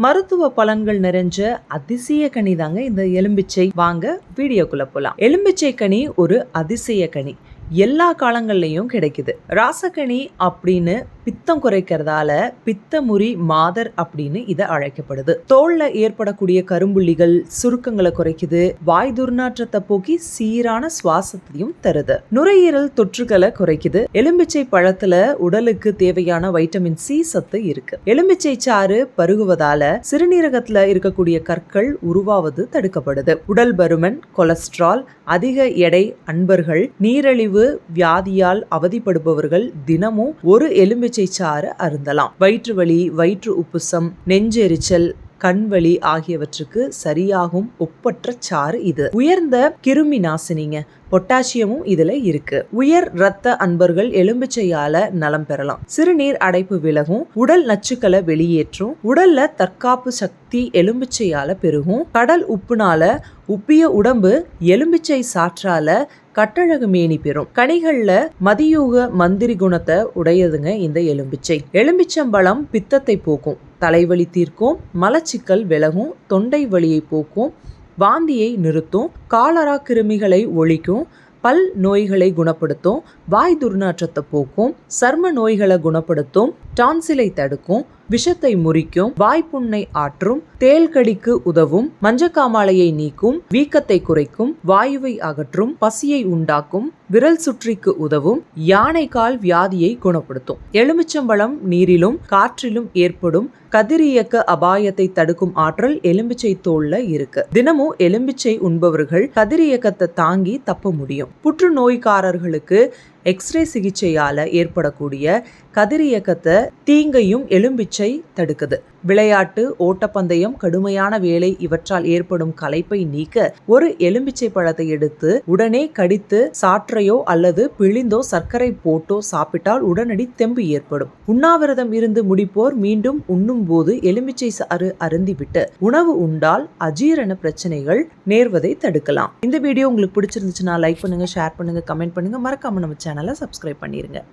மருத்துவ பலன்கள் நிறைஞ்ச அதிசய கனி தாங்க இந்த எலும்பிச்சை. வாங்க வீடியோக்குள்ள போலாம். எலும்பிச்சை கனி ஒரு அதிசய கனி. எல்லா காலங்கள்லையும் கிடைக்குது. ராசக்கனி அப்படின்னு பித்தம் குறைக்கிறதால பித்தமுறி மாதர் அப்படின்னு இதை அழைக்கப்படுது. தோல்ல ஏற்படக்கூடிய கரும்புள்ளிகள் சுருக்கங்களை குறைக்குது. வாய் துர்நாற்றத்தை போக்கி சீரான சுவாசத்தையும் தருது. நுரையீரல் தொற்றுகளை குறைக்குது. எலும்பிச்சை பழத்துல உடலுக்கு தேவையான வைட்டமின் சி சத்து இருக்கு. எலும்பிச்சை சாறு பருகுவதால சிறுநீரகத்துல இருக்கக்கூடிய கற்கள் உருவாவது தடுக்கப்படுது. உடல் பருமன் கொலஸ்ட்ரால் அதிக எடை அன்பர்கள் நீரிழிவு வியாதியால் அவதிப்படுபவர்கள் தினமும் ஒரு எலும்பிச்சை சாறு அருந்தலாம். வயிற்று வலி வயிற்று உப்புசம் நெஞ்செரிச்சல் கண்வழி ஆகியவற்றுக்கு சரியாகும் ஒப்பற்ற சாறு இது. உயர்ந்த கிருமி நாசினிங்க பொட்டாசியமும் இதுல இருக்கு. உயர் ரத்த அன்பர்கள் எலும்பிச்சையால நலம் பெறலாம். சிறுநீர் அடைப்பு விலகும் உடல் நச்சுக்களை வெளியேற்றும் உடல்ல தற்காப்பு சக்தி எலும்பிச்சையால பெருகும் கடல் உப்புனால உப்பிய உடம்பு எலும்பிச்சை சாற்றால கட்டழகு மேனி பெறும். கனிகள்ல மதியூக மந்திரி குணத்தை உடையதுங்க இந்த எலும்பிச்சை. எலும்பிச்சம்பழம் பித்தத்தை போக்கும். தலைவலி தீர்க்கும் மலச்சிக்கல் விலகும் தொண்டை வலியை போக்கும் வாந்தியை நிறுத்தும் காலரா கிருமிகளை ஒழிக்கும் பல் நோய்களை குணப்படுத்தும் வாய் துர்நாற்றத்தை போக்கும் சர்ம நோய்களை குணப்படுத்தும் டான்சிலை தடுக்கும் விஷத்தை முறிக்கும் வாய்ப்புண்ணை ஆற்றும் தேல்கடிக்கு உதவும் மஞ்சக்காமாலையை நீக்கும் வீக்கத்தை குறைக்கும் வாயுவை அகற்றும் பசியை உண்டாக்கும் விரல் சுற்றிக்கு உதவும் யானைக்கால் வியாதியை குணப்படுத்தும். எலுமிச்சம்பழம் நீரிலும் காற்றிலும் ஏற்படும் கதிரியக்க அபாயத்தை தடுக்கும் ஆற்றல் எலும்பிச்சை தோல்ல இருக்கு. தினமும் எலும்பிச்சை உண்பவர்கள் கதிரியக்கத்தை தாங்கி தப்ப முடியும். புற்றுநோய்க்காரர்களுக்கு எக்ஸ்ரே சிகிச்சையால ஏற்படக்கூடிய கதிரியக்கத்தை தீங்கையும் எலும்பிச்சை தடுக்குது. விளையாட்டு ஓட்டப்பந்தயம் கடுமையான வேலை இவற்றால் ஏற்படும் களைப்பை நீக்க ஒரு எலும்பிச்சை பழத்தை எடுத்து உடனே கடித்து சாற்றையோ அல்லது பிழிந்தோ சர்க்கரை போட்டோ சாப்பிட்டால் உடனடி தெம்பு ஏற்படும். உண்ணாவிரதம் இருந்து முடிப்போர் மீண்டும் உண்ணும் போது எலும்பிச்சை சாறு அருந்திவிட்டு உணவு உண்டால் அஜீரண பிரச்சனைகள் நேர்வதை தடுக்கலாம். இந்த வீடியோ உங்களுக்கு பிடிச்சிருந்துச்சுன்னா லைக் பண்ணுங்க ஷேர் பண்ணுங்க கமெண்ட் பண்ணுங்க. மறக்காம நம்ம சேனலை சப்ஸ்கிரைப் பண்ணிடுங்க